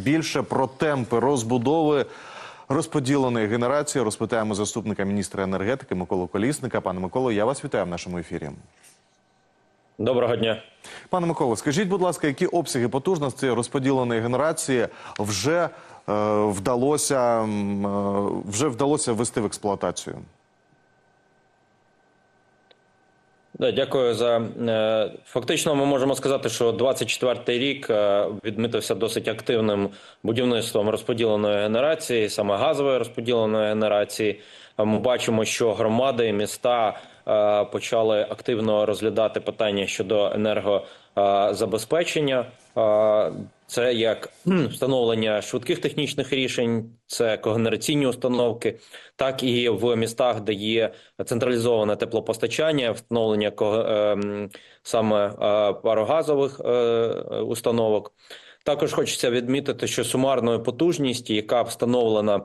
Більше про темпи розбудови розподіленої генерації розпитаємо заступника міністра енергетики Миколу Колісника. Пане Миколо, я вас вітаю в нашому ефірі. Доброго дня. Пане Миколо, скажіть, будь ласка, які обсяги потужності розподіленої генерації вже е, вдалося е, вже вдалося ввести в експлуатацію? Да, дякую за е, фактично. Ми можемо сказати, що 24-й рік відмитився досить активним будівництвом розподіленої генерації, саме газової розподіленої генерації. Е, Ми бачимо, що громади і міста е, почали активно розглядати питання щодо енергозабезпечення. Е, Це як встановлення швидких технічних рішень, це когенераційні установки, так і в містах, де є централізоване теплопостачання, встановлення ем, саме е, парогазових е, установок. Також хочеться відмітити, що сумарною потужність, яка встановлена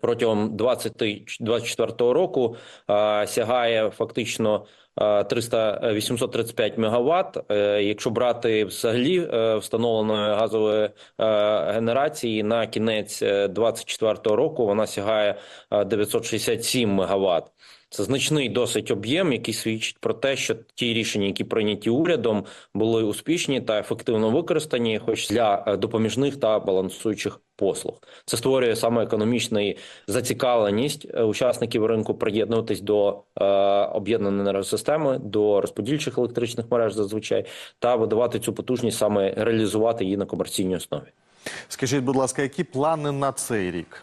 протягом 2024 року, сягає фактично 300, е, 835 мегаватт. Е, Якщо брати взагалі е, встановленої газової е, генерації на кінець 2024 року, вона сягає е, 967 мегаватт. Це значний досить об'єм, який свідчить про те, що ті рішення, які прийняті урядом, були успішні та ефективно використані, хоч для е, допоміжних та балансуючих послуг. Це створює саме економічну зацікавленість е, учасників ринку приєднуватись до е, об'єднаної енергосистеми, до розподільчих електричних мереж зазвичай, та видавати цю потужність саме реалізувати її на комерційній основі. Скажіть, будь ласка, які плани на цей рік?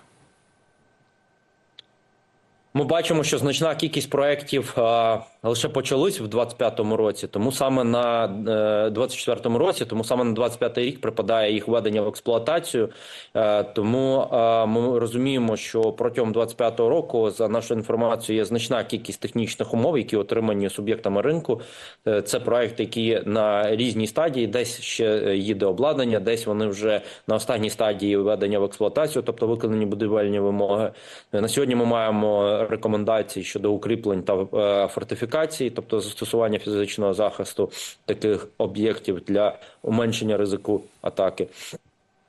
Ми бачимо, що значна кількість проєктів е, лише почались в 25-му році, тому саме на е, 24-му році, тому саме на 25-й рік припадає їх введення в експлуатацію. Е, тому е, ми розуміємо, що протягом 25-го року, за нашою інформацією, є значна кількість технічних умов, які отримані суб'єктами ринку. Е, це проекти, які на різній стадії, десь ще їде обладнання, десь вони вже на останній стадії введення в експлуатацію, тобто виконані будівельні вимоги. Е, На сьогодні ми маємо рекомендації щодо укріплень та е, фортифікацій, тобто застосування фізичного захисту таких об'єктів для уменшення ризику атаки.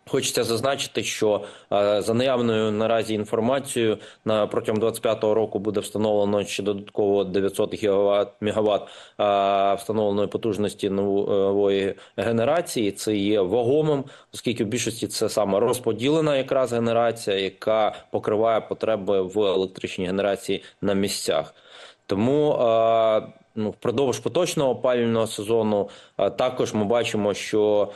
Хочеться зазначити, що е, за наявною наразі інформацією на протягом 25-го року буде встановлено ще додатково 900 гігават мегаватт е, встановленої потужності нової генерації. Це є вагомим, оскільки в більшості це саме розподілена якраз генерація, яка покриває потреби в електричній генерації на місцях. Тому ну, впродовж поточного опалювального сезону також ми бачимо, що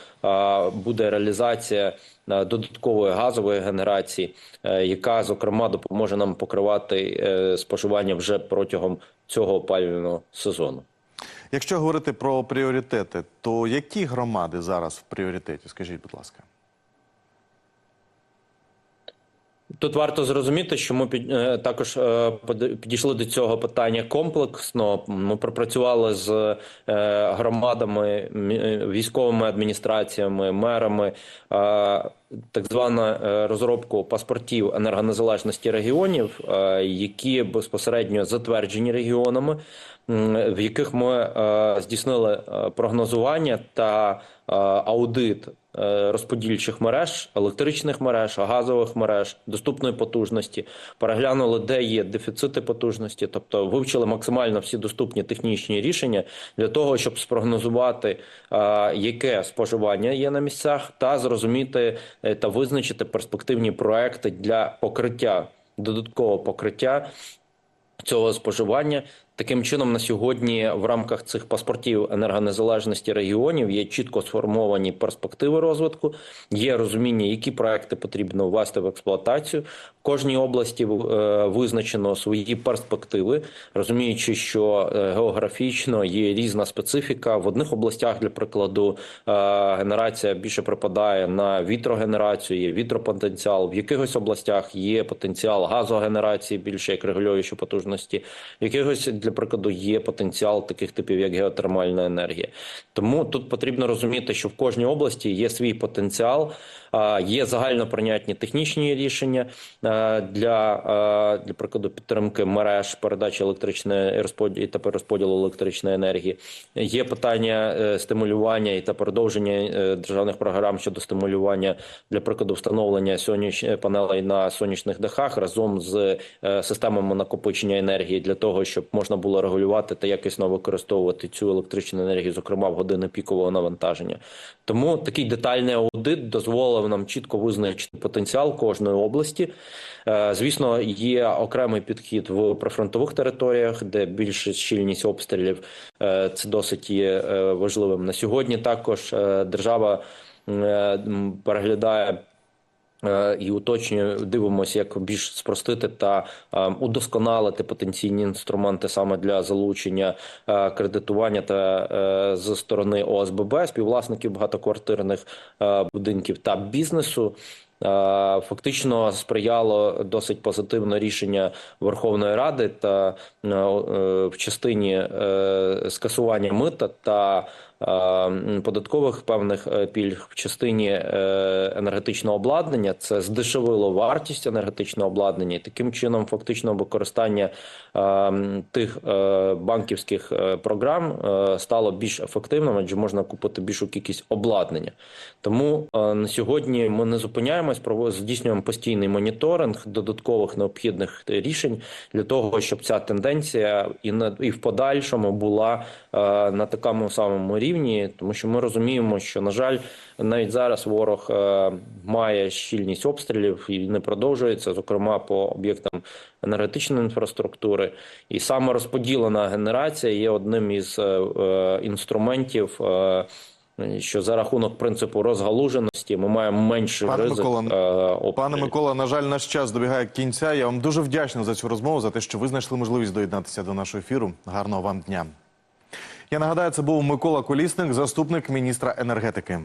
буде реалізація додаткової газової генерації, е, яка зокрема допоможе нам покривати е, споживання вже протягом цього опалювального сезону. Якщо говорити про пріоритети, то які громади зараз в пріоритеті? Скажіть, будь ласка. Тут варто зрозуміти, що ми під, е, також е, підійшли до цього питання комплексно. Ми пропрацювали з е, громадами, військовими адміністраціями, мерами, так звану розробку паспортів енергонезалежності регіонів, які безпосередньо затверджені регіонами, в яких ми здійснили прогнозування та аудит розподільчих мереж, електричних мереж, газових мереж, доступної потужності, переглянули, де є дефіцити потужності, тобто вивчили максимально всі доступні технічні рішення для того, щоб спрогнозувати, е, яке споживання є на місцях, та зрозуміти е, та визначити перспективні проекти для покриття додаткового покриття цього споживання. Таким чином, на сьогодні в рамках цих паспортів енергонезалежності регіонів є чітко сформовані перспективи розвитку, є розуміння, які проекти потрібно ввести в експлуатацію. В кожній області е, визначено свої перспективи, розуміючи, що е, географічно є різна специфіка. В одних областях, для прикладу, е, генерація більше припадає на вітрогенерацію, є вітропотенціал. В якихось областях є потенціал газогенерації більше як регулюючі потужності, в якихось для прикладу є потенціал таких типів, як геотермальна енергія. Тому тут потрібно розуміти, що в кожній області є свій потенціал, є загальноприйнятні технічні рішення для, для прикладу підтримки мереж передачі електричної розподілу та розподілу електричної енергії. Є питання е, стимулювання і та продовження е, державних програм щодо стимулювання для прикладу встановлення соняч... панелей на сонячних дахах разом з е, системами накопичення енергії для того, щоб можна було регулювати та якісно використовувати цю електричну енергію, зокрема в години пікового навантаження. Тому такий детальний аудит дозволив нам чітко визначити потенціал кожної області. Е, Звісно, є окремий підхід в прифронтових територіях, де більше щільність обстрілів е, це досить є е, важливим. На сьогодні також держава переглядає. Е, І уточнює, дивимося, як більш спростити та е, удосконалити потенційні інструменти саме для залучення е, кредитування та з сторони ОСББ, співвласників багатоквартирних будинків та бізнесу. Фактично сприяло досить позитивно рішення Верховної Ради та в частині скасування мита та податкових певних е, пільг в частині е, енергетичного обладнання. Це здешевило вартість енергетичного обладнання, і таким чином фактично використання е, тих е, банківських е, програм е, стало більш ефективним, адже можна купити більшу кількість обладнання. Тому е, на сьогодні ми не зупиняємось, здійснюємо постійний моніторинг додаткових необхідних рішень для того, щоб ця тенденція і на і в подальшому була е, на такому самому рівні, тому що ми розуміємо, що на жаль, навіть зараз ворог е, має щільність обстрілів і не продовжується, зокрема по об'єктам енергетичної інфраструктури, і саме розподілена генерація є одним із е, е, інструментів. що за рахунок принципу розгалуженості ми маємо менший Пане ризик Микола, е. Пане Микола, на жаль, наш час добігає кінця. Я вам дуже вдячний за цю розмову, за те, що ви знайшли можливість доєднатися до нашого ефіру. Гарного вам дня. Я нагадаю, це був Микола Колісник, заступник міністра енергетики.